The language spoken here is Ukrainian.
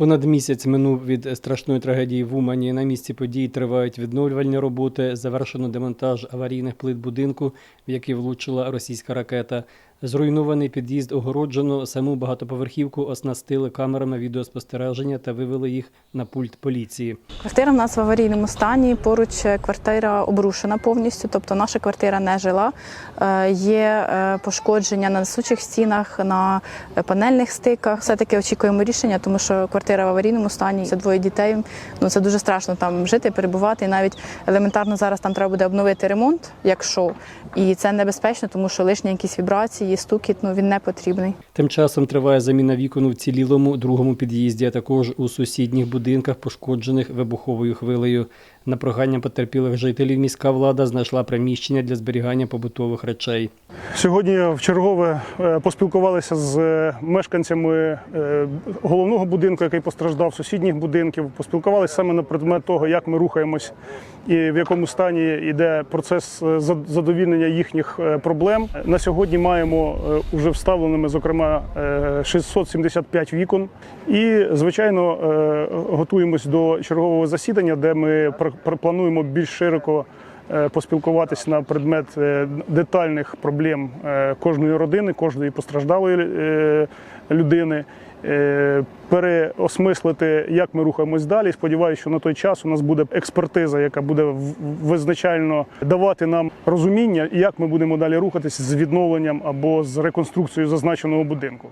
Понад місяць минув від страшної трагедії в Умані. На місці події тривають відновлювальні роботи. Завершено демонтаж аварійних плит будинку, в який влучила російська ракета. Зруйнований під'їзд огороджено. Саму багатоповерхівку оснастили камерами відеоспостереження та вивели їх на пульт поліції. Квартира в нас в аварійному стані. Поруч е, квартира обрушена повністю, тобто наша квартира не жила. Е, Є е, пошкодження на несучих стінах, на панельних стиках. Все таки очікуємо рішення, тому що квартира в аварійному стані. Це двоє дітей. Ну це дуже страшно там жити, перебувати. І навіть елементарно зараз там треба буде обновити ремонт, якщо і це небезпечно, тому що лишні якісь вібрації, стукіт, ну він не потрібний. Тим часом триває заміна вікон у цілілому другому під'їзді, а також у сусідніх будинках, пошкоджених вибуховою хвилею. На прохання потерпілих жителів міська влада знайшла приміщення для зберігання побутових речей. Сьогодні в чергове е, поспілкувалися з е, мешканцями е, головного будинку, який постраждав, сусідніх будинків. Поспілкувалися саме на предмет того, як ми рухаємось і в якому стані йде процес задовільнення їхніх проблем. На сьогодні маємо е, уже вставленими, зокрема, е, 675 вікон. І, звичайно, готуємось до чергового засідання, де ми пр- пр- плануємо більш широко е, поспілкуватися на предмет е, детальних проблем е, кожної родини, кожної постраждалої людини, переосмислити, як ми рухаємось далі. Сподіваюся, що на той час у нас буде експертиза, яка буде визначально давати нам розуміння, як ми будемо далі рухатися з відновленням або з реконструкцією зазначеного будинку.